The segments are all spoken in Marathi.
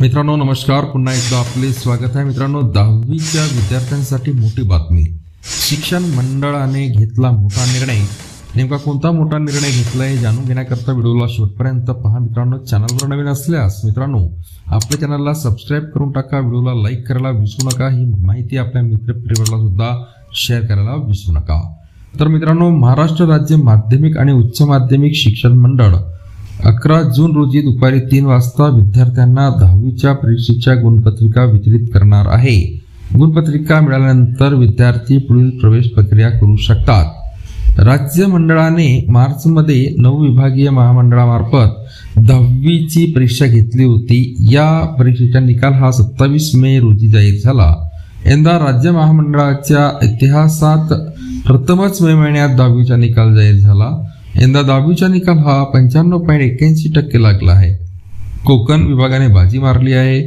मित्रांनो नमस्कार. पुन्हा एकदा आपले स्वागत आहे. मित्रांनो दहावीच्या विद्यार्थ्यांसाठी मोठी बातमी. शिक्षण मंडळाने घेतला मोठा निर्णय. नेमका कोणता मोठा निर्णय घेतला आहे जाणून घेण्याकरता व्हिडिओला शेवटपर्यंत पहा. मित्रांनो चॅनलवर नवीन असल्यास मित्रांनो आपल्या चॅनलला सबस्क्राईब करून टाका. व्हिडिओला लाईक करायला विसरू नका. ही माहिती आपल्या मित्रपरिवाराला सुद्धा शेअर करायला विसरू नका. तर मित्रांनो महाराष्ट्र राज्य माध्यमिक आणि उच्च माध्यमिक शिक्षण मंडळ अकरा जून रोजी दुपारी तीन वाजता विद्यार्थ्यांना दहावीच्या परीक्षेच्या गुणपत्रिका वितरित करणार आहे. गुणपत्रिका मिळाल्यानंतर विद्यार्थी पुढील प्रवेश प्रक्रिया करू शकतात. राज्य मंडळाने मार्चमध्ये नवविभागीय महामंडळामार्फत दहावीची परीक्षा घेतली होती. या परीक्षेचा निकाल हा सत्तावीस मे रोजी जाहीर झाला. यंदा राज्य महामंडळाच्या इतिहासात प्रथमच मे महिन्यात दहावीचा निकाल जाहीर झाला. यंदा दहावीचा निकाल हा पंच्याण्णव पॉईंट एक्क्याऐंशी टक्के लागला आहे. कोकण विभागाने बाजी मारली आहे.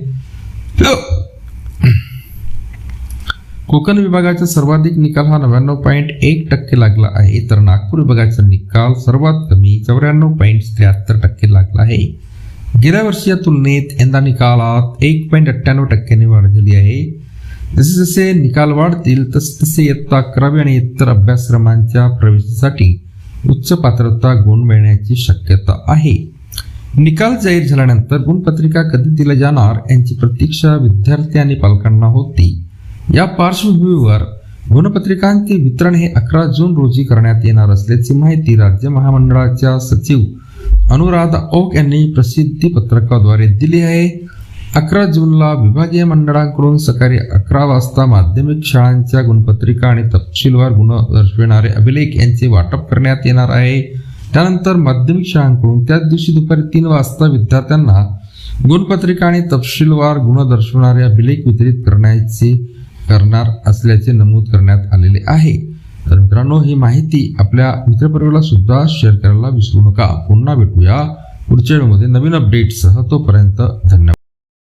कोकण विभागाचा सर्वाधिक निकाल हा नव्याण्णव पॉईंट एक टक्के लागला आहे. तर नागपूर विभागाचा निकाल सर्वात कमी चौऱ्याण्णव पॉईंट त्र्याहत्तर टक्के लागला आहे. गेल्या वर्षीच्या तुलनेत यंदा निकालात एक पॉईंट अठ्ठ्याण्णव टक्क्यांनी वाढ झाली आहे. जसे जसे निकाल वाढतील तसे तसे इयत्ता अकरावी आणि इतर अभ्यासक्रमांच्या प्रवेशासाठी उच्च पात्रता गुण मिळण्याची शक्यता आहे. निकाल जाहीर झाल्यानंतर गुणपत्रिका कधी दिल्या जाणार यांची प्रतीक्षा विद्यार्थी आणि पालकांना होती. या पार्श्वभूमीवर गुणपत्रिकांचे वितरण हे अकरा जून रोजी करण्यात येणार असल्याची माहिती राज्य महामंडळाच्या सचिव अनुराधा ओक यांनी प्रसिद्धी पत्रकाद्वारे दिली आहे. अकरा जूनला विभागीय मंडळांकडून सकाळी अकरा वाजता माध्यमिक शाळांच्या गुणपत्रिका आणि तपशीलवार गुण दर्शविणारे अभिलेख यांचे वाटप करण्यात येणार आहे. त्यानंतर माध्यमिक शाळांकडून त्याच दिवशी दुपारी तीन वाजता विद्यार्थ्यांना गुणपत्रिका आणि तपशीलवार गुण दर्शवणारे अभिलेख वितरित करण्याचे करणार असल्याचे नमूद करण्यात आलेले आहे. तर मित्रांनो ही माहिती आपल्या मित्रपरिवाराला सुद्धा शेअर करायला विसरू नका. पुन्हा भेटूया पुढच्या वेळेमध्ये नवीन अपडेटसह तोपर्यंत धन्यवाद.